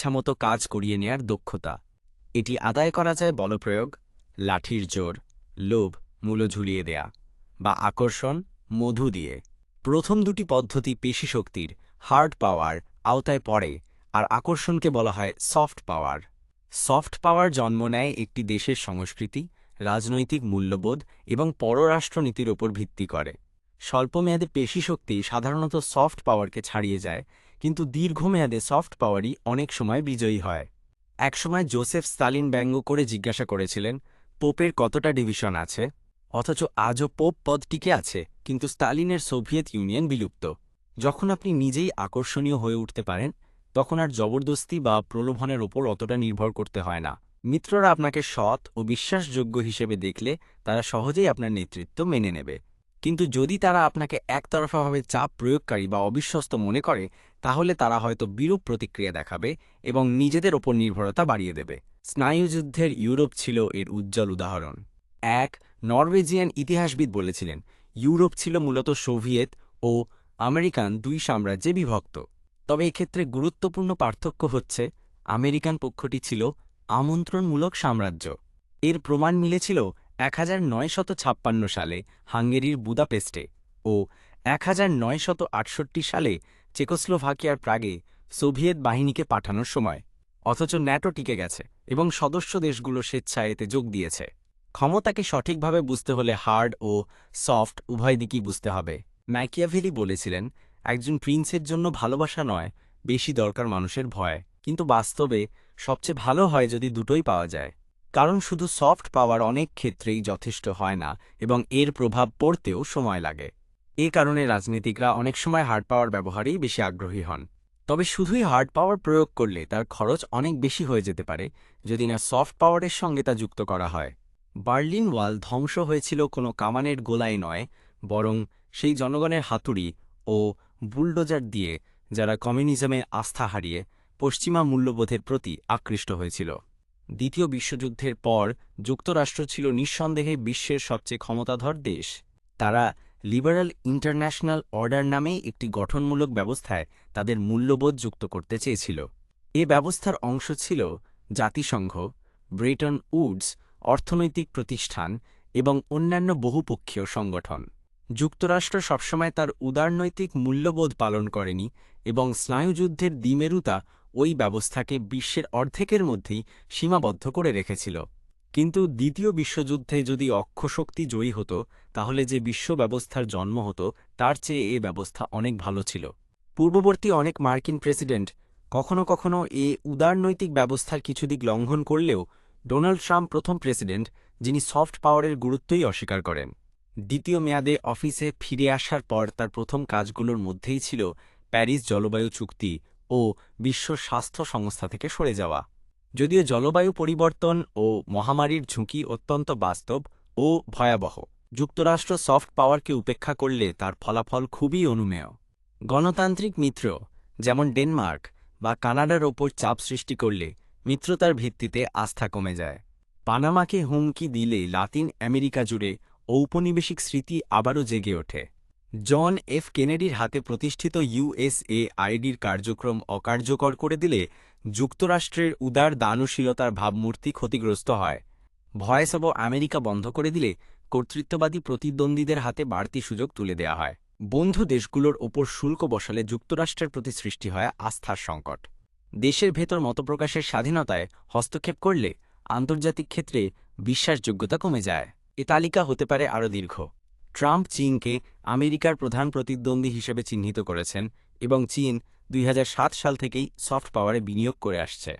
ইচ্ছামতো কাজ করিয়ে নেয়ার দক্ষতা। এটি আদায় করা যায় বলপ্রয়োগ, লাঠির জোর, লোভ, মূল্য ঝুলিয়ে দেয়া বা আকর্ষণ, মধু দিয়ে। প্রথম দুটি পদ্ধতি পেশিশক্তির হার্ড পাওয়ার, আওতায় পড়ে আর আকর্ষণকে বলা হয় সফট পাওয়ার। সফট পাওয়ার জন্ম নেয় একটি দেশের সংস্কৃতি, রাজনৈতিক মূল্যবোধ এবং পররাষ্ট্রনীতির ওপর ভিত্তি করে। স্বল্পমেয়াদে পেশিশক্তি সাধারণত সফট পাওয়ারকে ছাড়িয়ে যায় কিন্তু দীর্ঘমেয়াদে সফট পাওয়ারই অনেক সময় বিজয়ী হয়। একসময় জোসেফ স্তালিন ব্যঙ্গ করে জিজ্ঞাসা করেছিলেন, পোপের কতটা ডিভিশন আছে? অথচ আজও পোপ পদ টিকে আছে, কিন্তু স্তালিনের সোভিয়েত ইউনিয়ন বিলুপ্ত। যখন আপনি নিজেই আকর্ষণীয় হয়ে উঠতে পারেন, তখন আর জবরদস্তি বা প্রলোভনের ওপর অতটা নির্ভর করতে হয় না। মিত্ররা আপনাকে সৎ ও বিশ্বাসযোগ্য হিসেবে দেখলে তারা সহজেই আপনার নেতৃত্ব মেনে নেবে। কিন্তু যদি তারা আপনাকে একতরফাভাবে চাপ প্রয়োগকারী বা অবিশ্বস্ত মনে করে তাহলে তারা হয়তো বিরূপ প্রতিক্রিয়া দেখাবে এবং নিজেদের ওপর নির্ভরতা বাড়িয়ে দেবে। স্নায়ুযুদ্ধের ইউরোপ ছিল এর উজ্জ্বল উদাহরণ। এক, নরওয়েজিয়ান ইতিহাসবিদ বলেছিলেন, ইউরোপ ছিল মূলত সোভিয়েত ও আমেরিকান দুই সাম্রাজ্যে বিভক্ত। তবে এক্ষেত্রে গুরুত্বপূর্ণ পার্থক্য হচ্ছে, আমেরিকান পক্ষটি ছিল আমন্ত্রণমূলক সাম্রাজ্য। এর প্রমাণ মিলেছিল এক সালে হাঙ্গেরির বুদাপেস্টে ও এক সালে চেকোস্লোভাকিয়ার প্রাগে সোভিয়েত বাহিনীকে পাঠানোর সময়। অথচ ন্যাটো টিকে গেছে এবং সদস্য দেশগুলো স্বেচ্ছায় এতে যোগ দিয়েছে। ক্ষমতাকে সঠিকভাবে বুঝতে হলে হার্ড ও সফট উভয় দিকই বুঝতে হবে। ম্যাকিয়াভেলি বলেছিলেন, একজন প্রিন্সের জন্য ভালোবাসা নয়, বেশি দরকার মানুষের ভয়। কিন্তু বাস্তবে সবচেয়ে ভালো হয় যদি দুটোই পাওয়া যায়। কারণ শুধু সফট পাওয়ার অনেক ক্ষেত্রেই যথেষ্ট হয় না এবং এর প্রভাব পড়তেও সময় লাগে। এ কারণে রাজনীতিকরা অনেক সময় হার্ড পাওয়ার ব্যবহারেই বেশি আগ্রহী হন। তবে শুধুই হার্ড পাওয়ার প্রয়োগ করলে তার খরচ অনেক বেশি হয়ে যেতে পারে, যদি না সফট পাওয়ারের সঙ্গে তা যুক্ত করা হয়। বার্লিন ওয়াল ধ্বংস হয়েছিল কোনো কামানের গোলায় নয়, বরং সেই জনগণের হাতুড়ি ও বুলডোজার দিয়ে, যারা কমিউনিজমে আস্থা হারিয়ে পশ্চিমা মূল্যবোধের প্রতি আকৃষ্ট হয়েছিল। দ্বিতীয় বিশ্বযুদ্ধের পর যুক্তরাষ্ট্র ছিল নিঃসন্দেহে বিশ্বের সবচেয়ে ক্ষমতাধর দেশ। তারা লিবারাল ইন্টারন্যাশনাল অর্ডার নামে একটি গঠনমূলক ব্যবস্থায় তাদের মূল্যবোধ যুক্ত করতে চেয়েছিল। এ ব্যবস্থার অংশ ছিল জাতিসংঘ, ব্রেটন উডস অর্থনৈতিক প্রতিষ্ঠান এবং অন্যান্য বহুপক্ষীয় সংগঠন। যুক্তরাষ্ট্র সবসময় তার উদারনৈতিক মূল্যবোধ পালন করেনি এবং স্নায়ুযুদ্ধের দ্বিমেরুতা ওই ব্যবস্থাকে বিশ্বের অর্ধেকের মধ্যেই সীমাবদ্ধ করে রেখেছিল। কিন্তু দ্বিতীয় বিশ্বযুদ্ধে যদি অক্ষশক্তি জয়ী হতো, তাহলে যে বিশ্ব ব্যবস্থার জন্ম হতো, তার চেয়ে এ ব্যবস্থা অনেক ভালো ছিল। পূর্ববর্তী অনেক মার্কিন প্রেসিডেন্ট কখনো কখনো এ উদারনৈতিক ব্যবস্থার কিছু দিক লঙ্ঘন করলেও ডোনাল্ড ট্রাম্প প্রথম প্রেসিডেন্ট, যিনি সফট পাওয়ারের গুরুত্বই অস্বীকার করেন। দ্বিতীয় মেয়াদে অফিসে ফিরে আসার পর তার প্রথম কাজগুলোর মধ্যেই ছিল প্যারিস জলবায়ু চুক্তি ও বিশ্ব স্বাস্থ্য সংস্থা থেকে সরে যাওয়া। যদিও জলবায়ু পরিবর্তন ও মহামারীর ঝুঁকি অত্যন্ত বাস্তব ও ভয়াবহ। যুক্তরাষ্ট্র সফট পাওয়ারকে উপেক্ষা করলে তার ফলাফল খুবই অনুমেয়। গণতান্ত্রিক মিত্র, যেমন ডেনমার্ক বা কানাডার ওপর চাপ সৃষ্টি করলে মিত্রতার ভিত্তিতে আস্থা কমে যায়। পানামাকে হুমকি দিলে লাতিন আমেরিকা জুড়ে ঔপনিবেশিক স্মৃতি আবারও জেগে ওঠে। জন এফ কেনেডির হাতে প্রতিষ্ঠিত ইউএসএ আইডির কার্যক্রম অকার্যকর করে দিলে যুক্তরাষ্ট্রের উদার দানশীলতার ভাবমূর্তি ক্ষতিগ্রস্ত হয়। ভয়েস অব আমেরিকা বন্ধ করে দিলে কর্তৃত্ববাদী প্রতিদ্বন্দ্বীদের হাতে বাড়তি সুযোগ তুলে দেয়া হয়। বন্ধু দেশগুলোর ওপর শুল্ক বসালে যুক্তরাষ্ট্রের প্রতি সৃষ্টি হয় আস্থার সংকট। দেশের ভেতর মতপ্রকাশের স্বাধীনতায় হস্তক্ষেপ করলে আন্তর্জাতিক ক্ষেত্রে বিশ্বাসযোগ্যতা কমে যায়। এ তালিকা হতে পারে আরও দীর্ঘ। ট্রাম্প চীনকে আমেরিকার প্রধান প্রতিদ্বন্দ্বী হিসেবে চিহ্নিত করেছেন এবং চীন দুই হাজার সাত সাল থেকেই সফট পাওয়ারে বিনিয়োগ করে আসছে।